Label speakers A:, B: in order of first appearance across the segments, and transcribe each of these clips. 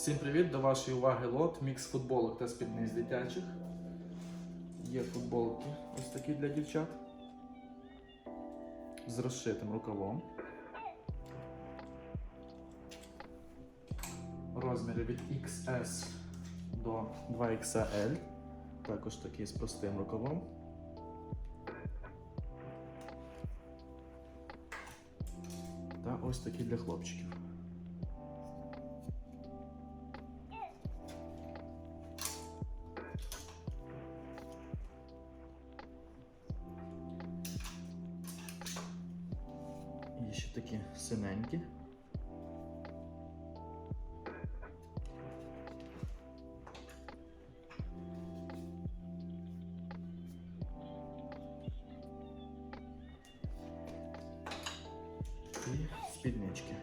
A: Всім привіт! До вашої уваги лот, мікс футболок та спідниць дитячих. Є футболки ось такі для дівчат з розшитим рукавом. Розміри від XS до 2XL. Також такі з простим рукавом. Та ось такі для хлопчиків. Такі синенькі. І спіднички.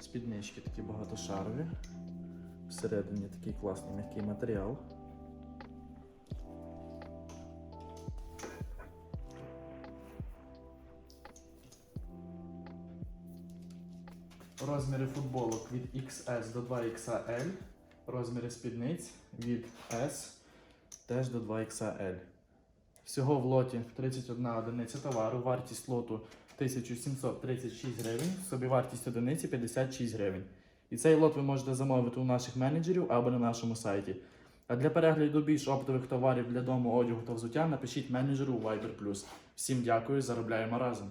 A: Спіднички такі багатошарові. Всередині такий класний м'який матеріал. Розміри футболок від XS до 2XL. Розміри спідниць від S теж до 2XL. Всього в лоті 31 одиниця товару, вартість лоту 1736 гривень, собівартість одиниці 56 гривень. І цей лот ви можете замовити у наших менеджерів або на нашому сайті. А для перегляду більш оптових товарів для дому, одягу та взуття напишіть менеджеру у Viber+. Всім дякую, заробляємо разом.